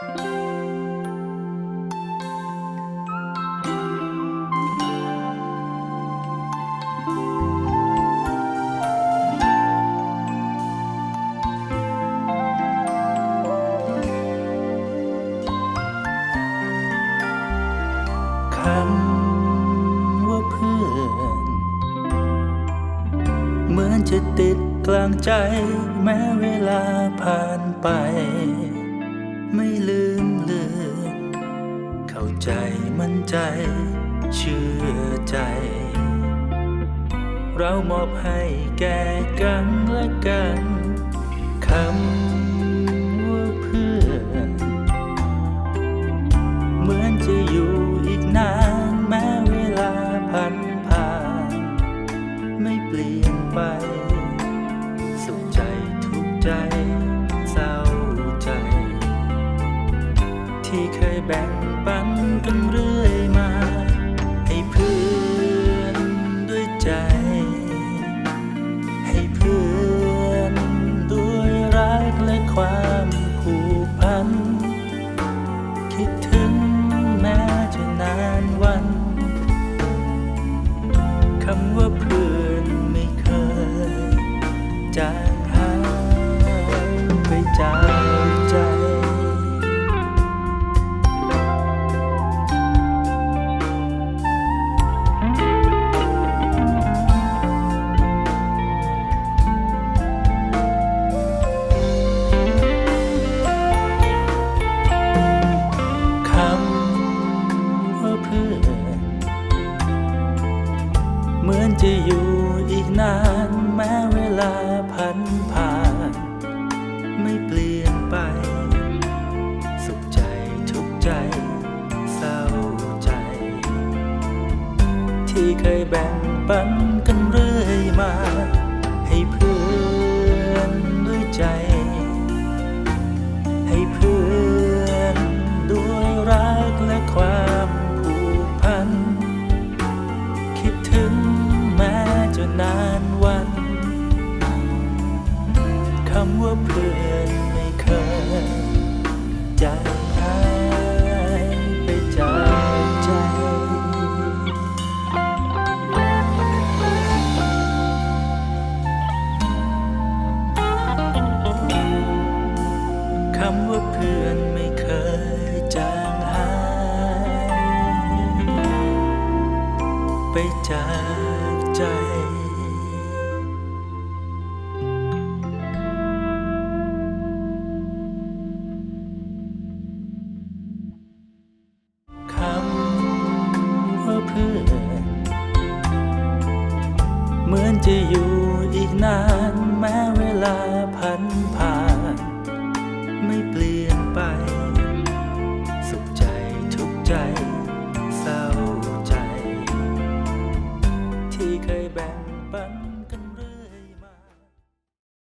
คำว่าเพื่อนเหมือนจะติดกลางใจแม้เวลาผ่านไป ไม่ลืมเลือนเข้าใจมั่นใจ เชื่อใจ เรามอบให้แก่กันและกันคำ แบ่งปันกันเรื่อยมา ให้เพื่อนด้วยใจ ให้เพื่อนด้วยรักและความผูกพัน คิดถึงแม้จะนานวันคำว่าเพื่อนไม่เคยจาง จะอยู่อีกนานแม้เวลาผ่านผ่าน ไม่เปลี่ยนไป สุขใจทุกใจ เศร้าใจ ที่เคยแบ่งปันกันเรื่อยมา ว่าเพื่อนไม่เคยจางหายไปจากใจ คำว่าเพื่อนไม่เคยจางหายไปจากใจ เหมือนจะอยู่อีกนานแม้เวลาผ่านผ่าน